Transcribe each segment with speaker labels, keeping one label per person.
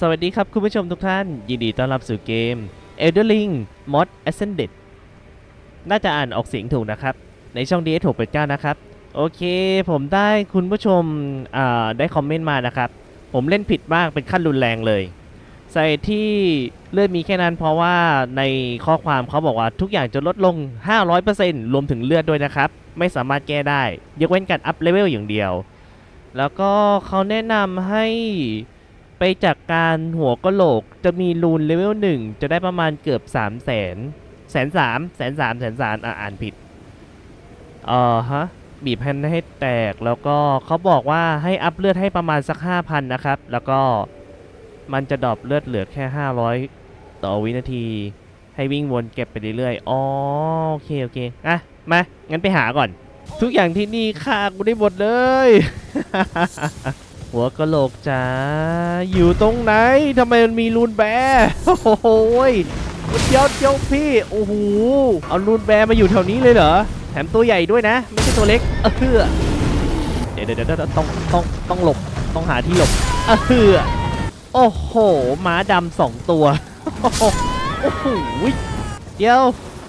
Speaker 1: สวัสดีครับคุณผู้ชมทุกท่าน ยินดีต้อนรับสู่เกม Elder Ring Mod Ascended น่าจะอ่านออกเสียงถูกนะครับ ในช่อง DS 6 9นะครับ โอเค ผมได้คุณผู้ชมได้คอมเมนต์มานะครับ ผมเล่นผิดมากเป็นขั้นรุนแรงเลยสาเหตุที่เลือดมีแค่นั้นเพราะว่าในข้อความเขาบอกว่าทุกอย่างจะลดลง 500%รวมถึงเลือดด้วยนะครับ ไม่สามารถแก้ได้ ยกเว้นการอัพเลเวลอย่างเดียว แล้วก็เขาแนะนำให้ ไปจากการหัวกะโหลกจะมีรูนเลเวลหนึ่งจะได้ประมาณเกือบ3 0 0แสนแสนสามแสนสามแสนสามอะอ่านผิดเออฮะบีบแผ่นให้แตกแล้วก็เขาบอกว่าให้อัพเลือดให้ประมาณสัก5,000นะครับ แล้วก็มันจะดรอปเลือดเหลือแค่500ต่อวินาที ให้วิ่งวนเก็บไปเรื่อยๆอ๋อโอเคโอเคอะมางั้นไปหาก่อน ทุกอย่างที่นี่ฆ่ากูได้หมดเลย หัวกะโหลกจ๋าอยู่ตรงไหนทำไมมันมีรูนแบร์โอ้โหยเดี๋ยวเดี๋ยวพี่โอ้โหเอารูนแบร์มาอยู่แถวนี้เลยเหรอแถมตัวใหญ่ด้วยนะ ไม่ใช่ตัวเล็กเออเดี๋ยวเดี๋ยวเดี๋ยวต้องต้องต้องหลบต้องหาที่หลบเออโอ้โหม้าดำสองตัวโอ้โหเดี๋ยว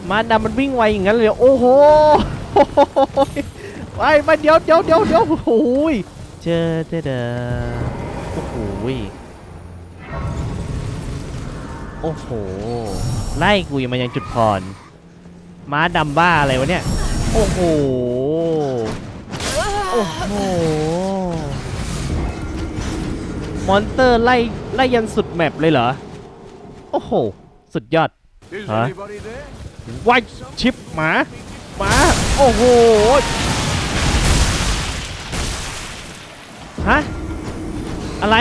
Speaker 1: ม้าดำมันวิ่งไวอย่างนั้นเลยโอ้โหไปมาเดี๋ยวเดี๋ยวเดี๋ยวเดี๋ยวโอ้โห เจอเดอเดอโอ้โหยโอ้โห ไล่กูยังมายังจุดพร ม้าดำบ้าอะไรวะเนี่ย โอ้โห โอ้โห มอนเตอร์ไล่ไล่ยันสุดแมปเลยเหรอ โอ้โห สุดยอด
Speaker 2: Is
Speaker 1: Huh?
Speaker 2: anybody there?
Speaker 1: วายชิปหมา หมา โอ้โห ฮะ อะไร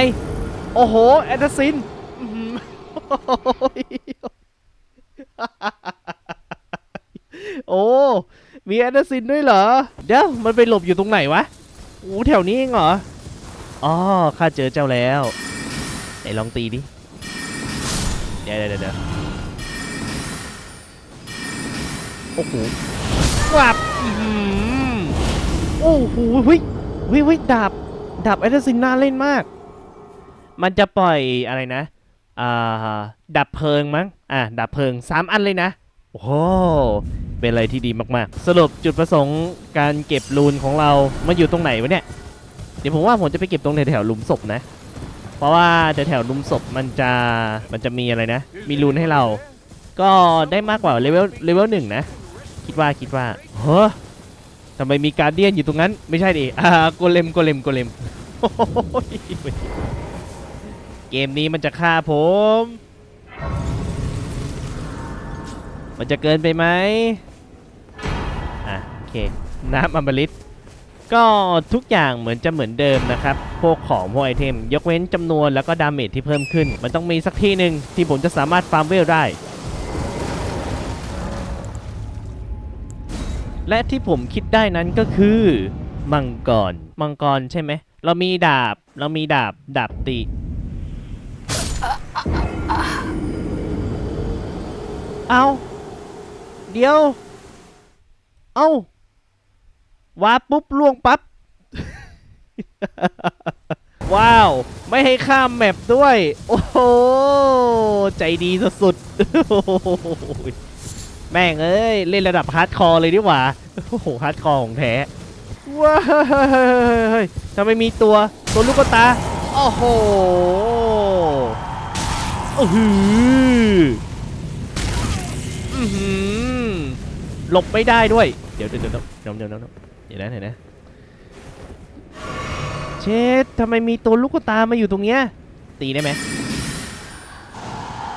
Speaker 1: โอ้โห แอนเดซินอื้อหือโอ้ มีแอนเดซินด้วยเหรอ เดี๋ยว มันไปหลบอยู่ตรงไหนวะโอ้แถวนี้เองเหรอ อ๋อ ข้าเจอเจ้าแล้ว ไหนลองตีดิ เดี๋ยวเดี๋ยวเดโอ้โหวับอื้อหือโอ้โหเฮ้ยเฮ้ยเฮ้ยดาบ ดาบแอดซินน่าเล่นมาก มันจะปล่อยอะไรนะอ่าดับเพลิงมั้ง อ่าดับเพลิงสามอันเลยนะ โอ้โหเป็นอะไรที่ดีมากๆ สรุปจุดประสงค์การเก็บรูนของเรามันอยู่ตรงไหนวะเนี่ย เดี๋ยวผมว่าผมจะไปเก็บตรงแถวๆหลุมศพนะ เพราะว่าแถวๆหลุมศพมันจะมันจะมีอะไรนะ มีรูนให้เรา ก็ได้มากกว่าเลเวลเลเวลหนึ่งนะ คิดว่าคิดว่าเฮ้อทำไมมีการเดียนอยู่ตรงนั้น ไม่ใช่ดิอ่าโกเลมโกเลมโกเลมเกมนี้มันจะฆ่าผม มันจะเกินไปไหมอะโอเค น้ำอมฤตก็ทุกอย่างเหมือนจะเหมือนเดิมนะครับ พวกของพวกไอเทม ยกเว้นจำนวนแล้วก็ดาเมจที่เพิ่มขึ้น มันต้องมีสักที่หนึ่งที่ผมจะสามารถฟาร์มเวลได้ และที่ผมคิดได้นั้นก็คือ มังกร มังกรใช่ไหม เรามีดาบ เรามีดาบ ดาบตี เอาเดี๋ยว เอาวาร์ปปุ๊บล่วงปั๊บ ว้าว ไม่ให้ข้ามแมปด้วย โอ้โห ใจดีสุดๆ แม่งเอ้ย เล่นระดับฮาร์ดคอร์เลยดีกว่า โอ้โหฮาร์ดคอร์ของแท้ ว้ายทำไมมีตัว ตัวลูกตา โอ้โหอื้อหืออื้อหือหลบไม่ได้ด้วย เดี๋ยวเดี๋ยวเดี๋ยวเดี๋ยวเดี๋ยวเดี๋ยวเดี๋ยวนะเดี๋ยวนะเชดทำไมมีตัวลูกตามาอยู่ตรงเนี้ย ตีได้ไหม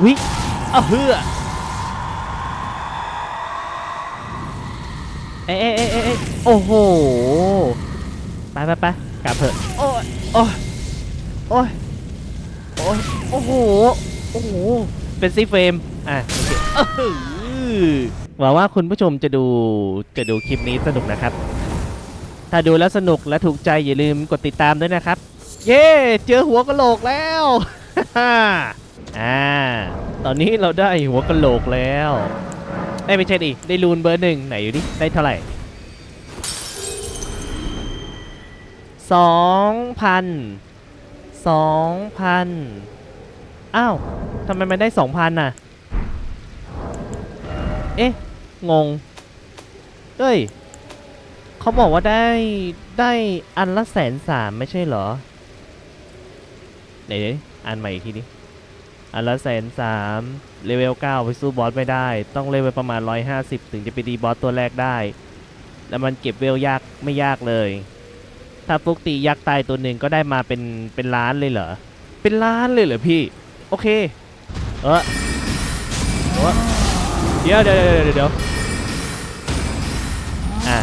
Speaker 1: วิอ้าวเฮือ เอ้ยเอ้ยเอ้ยเออโอ้โห ไปไปไปกลับเถอะ โอ้ยโอ้ยโอ้ยโอ้ยโอ้โห โอ้โห เป็นซีเฟรม อะโอเคเออหือหวังว่าคุณผู้ชมจะดู จะดูคลิปนี้สนุกนะครับ ถ้าดูแล้วสนุกและถูกใจอย่าลืมกดติดตามด้วยนะครับ เย้ เจอหัวกะโหลกแล้ว อ่า ตอนนี้เราได้หัวกะโหลกแล้ว ได้ไม่ใช่ดิได้รูนเบอร์หนึ่งไหนอยู่ดิได้เท่าไหร่สองพันสองพันอ้าวทำไมมันได้สองพันน่ะ เอ๊ะ งงเอ้ยเขาบอกว่าได้ได้อันละแสนสามไม่ใช่เหรอเดี๋ยวอ่านใหม่อีกทีดิอันละแสนสาม เลเวลเก้าไปสู้บอสไม่ได้ ต้องเลเวลประมาณ 150 ถึงจะไปดีบอสตัวแรกได้ แล้วมันเก็บเวลยากไม่ยากเลย ถ้าฟุกตียักษ์ตายตัวหนึ่งก็ได้มาเป็นเป็นล้านเลยเหรอ เป็นล้านเลยเหรอพี่ โอเค เออเออเดี๋ยวเดี๋ยวเดี๋ยวเดี๋ยวเดี๋ยวอะ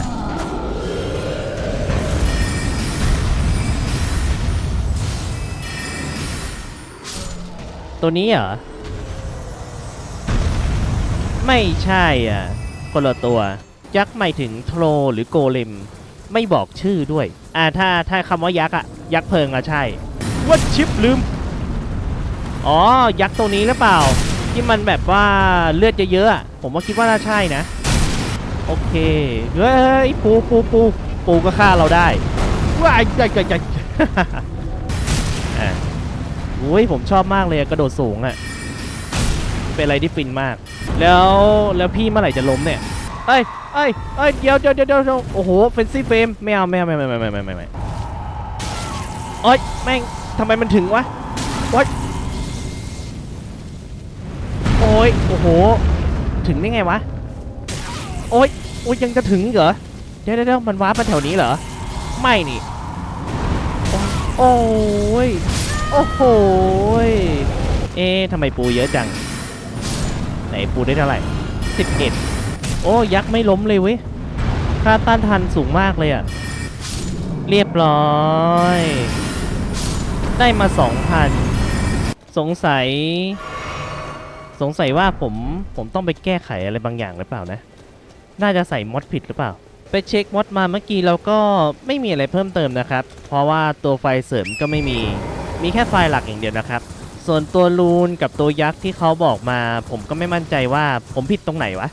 Speaker 1: ตัวนี้เหรอ ไม่ใช่อะคนละตัว ยักษ์หมายถึงโทรหรือโกเลม ไม่บอกชื่อด้วย อ่าถ้าถ้าคำว่ายักษ์อะยักษ์เพลิงอะใช่ว่าชิปลืม อ๋อ ยักษ์ตัวนี้หรือเปล่า ที่มันแบบว่าเลือดเยอะๆผมว่าคิดว่าน่าใช่นะ โอเคเฮ้ยปูปูปูปูก็ฆ่าเราได้ว้ายใจใจใจอะอุ้ยผมชอบมากเลยกระโดดสูงอะ เป็นอะไรที่ฟินมาก แล้วแล้วพี่เมื่อไหร่จะล้มเนี่ยเอ้ยเอ้ยเอ้ยเดี๋ยวเดี๋ยวเดี๋ยวเดี๋ยวโอ้โหเฟนซี่เฟมไม่เอาไม่เอาไม่ไม่ไม่ไม่ไม่ไม่ไม่เอ้ยแม่งทำไมมันถึงวะโอ๊ยโอ้ยโอ้โห ถึงได้ไงวะโอ๊ยโอ๊ยยังจะถึงเหรอเดี๋ยวเดี๋ยวมันว้าร์ปแถวนี้เหรอไม่นี่โอ้ยโอ้โหเอ๊ะทำไมปูเยอะจัง ไหนปูได้เท่าไหร่สิบเอ็ดโอ้ยักษ์ไม่ล้มเลยเว้ย ค่าต้านทานสูงมากเลยอะเรียบร้อย ได้มาสองพันสงสัย สงสัยว่าผมผมต้องไปแก้ไขอะไรบางอย่างหรือเปล่านะ น่าจะใส่มอดผิดหรือเปล่า ไปเช็คมอดมาเมื่อกี้เราก็ไม่มีอะไรเพิ่มเติมนะครับ เพราะว่าตัวไฟเสริมก็ไม่มี มีแค่ไฟหลักอย่างเดียวนะครับ ส่วนตัวลูนกับตัวยักษ์ที่เขาบอกมา ผมก็ไม่มั่นใจว่าผมผิดตรงไหนวะ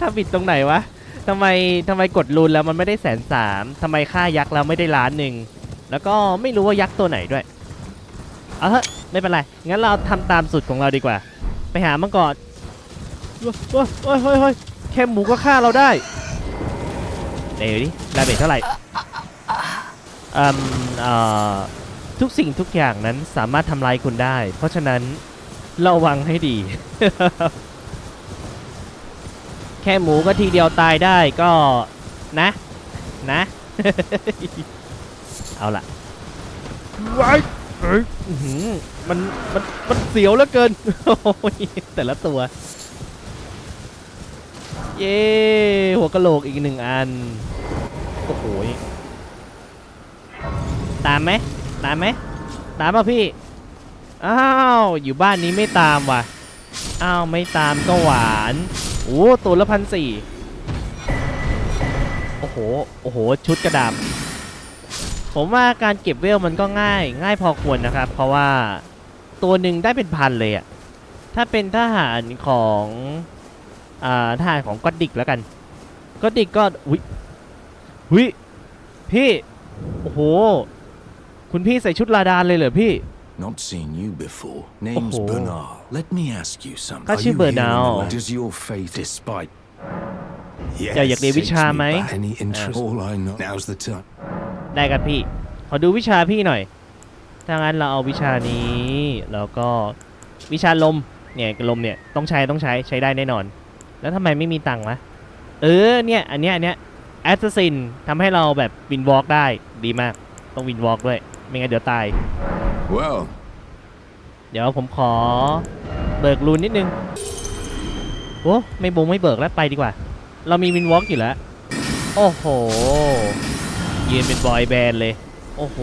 Speaker 1: ถ้าผิดตรงไหนวะทำไมทำไมกดลูนแล้วมันไม่ได้แสนสามทำไมค่ายักษ์แล้วไม่ได้ล้านหนึ่ง แล้วก็ไม่รู้ว่ายักษ์ตัวไหนด้วย เอาเถอะไม่เป็นไร งั้นเราทำตามสูตรของเราดีกว่า ไปหามันก่อนเฮ้ยเฮ้ยเฮ้ยเฮ้ยแค่หมูก็ฆ่าเราได้เดี๋ยวดิดาเมจเท่าไหร่อืมเอ่อ ทุกสิ่งทุกอย่างนั้นสามารถทำลายคุณได้ เพราะฉะนั้นระวังให้ดี แค่หมูก็ทีเดียวตายได้ก็นะนะ เอาล่ะว้ายเอ้ยอื้อหือมันมันมันเสียวเหลือเกินโอ้ยแต่ละตัว เย้ หัวกะโหลกอีกหนึ่งอัน โอ้โหยตามไหม ตามไหมตามป่ะพี่อ้าวอยู่บ้านนี้ไม่ตามว่ะอ้าวไม่ตามก็หวานโอ้ตัวละพันสี่โอ้โหโอ้โหชุดกระดาษผมว่าการเก็บเวลมันก็ง่าย ง่ายพอควรนะครับ เพราะว่าตัวหนึ่งได้เป็นพันเลยอะถ้าเป็นทหารของอ่าทหารของก็อดดิกแล้วกันก็อดดิกก็อุ้ยหุยพี่โอ้โห คุณพี่ใส่ชุดลาดานเลยเหรอพี่
Speaker 2: Not seen you before. Name's
Speaker 1: Oh.
Speaker 2: Bernal. Let me ask you something.
Speaker 1: Got
Speaker 2: Are
Speaker 1: you
Speaker 2: you here in the
Speaker 1: Bernal.
Speaker 2: land? Does your faith despite? Yes.
Speaker 1: อยากอยากเรียนวิชาไหม
Speaker 2: takes me back. Any interest? All I know. Now's the time.
Speaker 1: ได้กันพี่ ขอดูวิชาพี่หน่อย ถ้างั้นเราเอาวิชานี้ แล้วก็วิชาลม เนี่ยลมเนี่ยต้องใช้ต้องใช้ใช้ได้แน่นอน แล้วทำไมไม่มีตังค์วะ เออเนี่ยอันเนี้ยอันเนี้ยแอสซินทำให้เราแบบวินวอล์กได้ดีมาก ต้องวินวอล์กด้วย ไม่งั้นเดี๋ยวตาย
Speaker 2: Well,
Speaker 1: เดี๋ยวผมขอเบิกรูนนิดนึง โอ้ไม่บงไม่เบิกแล้วไปดีกว่า เรามีวินวอล์กอยู่แล้ว โอ้โหยืนเป็นบอยแบนด์เลย โอ้โห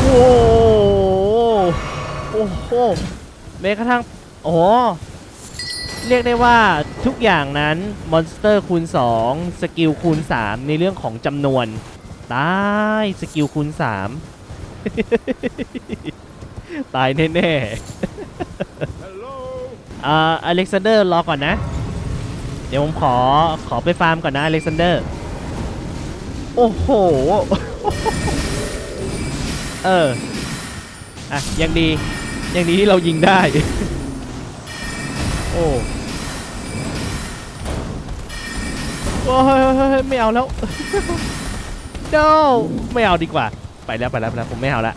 Speaker 1: โอ้โห โอ้โหแม้กระทั่งโอ้โห เรียกได้ว่าทุกอย่างนั้นมอนสเตอร์คูณ 2 สกิลคูณ 3 ในเรื่องของจำนวน ตายสกิลคูณ3ตายแน่ๆอ่าอเล็กซานเดอร์รอก่อนนะ เดี๋ยวผมขอขอไปฟาร์มก่อนนะอเล็กซานเดอร์ โอ้โห เออ อะ ยังดี ยังดีที่เรายิงได้ โอ้โอ้ยไม่เอาแล้ว no ไม่เอาดีกว่า ไปแล้วไปแล้วไปแล้วผมไม่เอาละ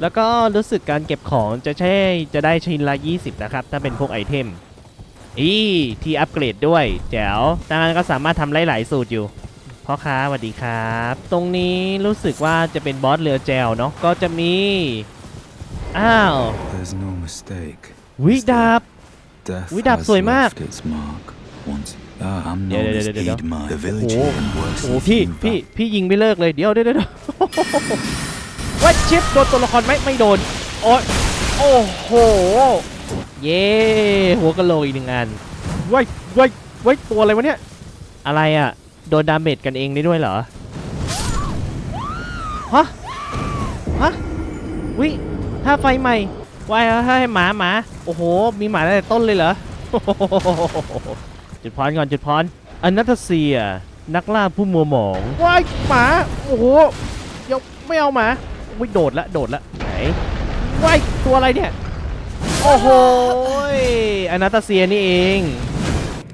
Speaker 1: แล้วก็รู้สึกการเก็บของจะใช่จะได้ชิ้นละ 20 นะครับ ถ้าเป็นพวกไอเทม อีที่อัปเกรดด้วย แจ๋วดังนั้นก็สามารถทำหลาย ๆ สูตรอยู่พ่อค้าสวัสดีครับ ตรงนี้รู้สึกว่าจะเป็นบอสเรือแจวเนาะก็จะมี อ้าว
Speaker 3: There's no mistake.
Speaker 1: วิดาบ
Speaker 3: Death
Speaker 1: Ui, đạp
Speaker 3: has
Speaker 1: sồi mạc.
Speaker 3: left its mark once. Ah, I'm
Speaker 1: Dạ,
Speaker 3: known
Speaker 1: dạ,
Speaker 3: as
Speaker 1: dạ, dạ, dạ.
Speaker 3: Aid Mine. The
Speaker 1: โอ้
Speaker 3: village
Speaker 1: โห
Speaker 3: here works
Speaker 1: โอ้โห
Speaker 3: with
Speaker 1: พี่
Speaker 3: few
Speaker 1: พี่
Speaker 3: va-
Speaker 1: พี่ยิงไม่เลิกเลยเดี๋ยวเดี๋ยวเดี๋ยวว่าชิปโดนตัวละครไหมไม่โดนโอ้ยโอ้โหเย้หัวกะโหลกอีกหนึ่งอันเว้ยเว้ยเว้ยตัวอะไรวะเนี่ยอะไรอะโดนดาเมจกันเองได้ด้วยเหรอฮะฮะวิถ้าไฟใหม่วายให้หมาหมาโอ้โห มีหมาตั้งแต่ต้นเลยเหรอ จุดพรก่อนจุดพรอนาตาเซีย นักล่าผู้มัวหมองว้ายหมา โอ้โหเดี๋ยวไม่เอาหมาวิโดดละโดดละไหนว้ายตัวอะไรเนี่ย โอ้โหอนาตาเซียนี่เอง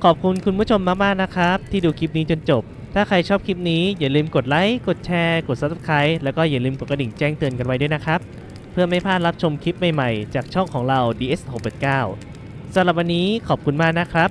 Speaker 1: ขอบคุณคุณผู้ชมมากๆนะครับ ที่ดูคลิปนี้จนจบ ถ้าใครชอบคลิปนี้อย่าลืมกดไลค์ กดแชร์ กด subscribe แล้วก็อย่าลืมกดกระดิ่งแจ้งเตือนกันไว้ด้วยนะครับ เพื่อไม่พลาดรับชมคลิปใหม่ๆ จากช่องของเรา DS689 สำหรับวันนี้ขอบคุณมากนะครับ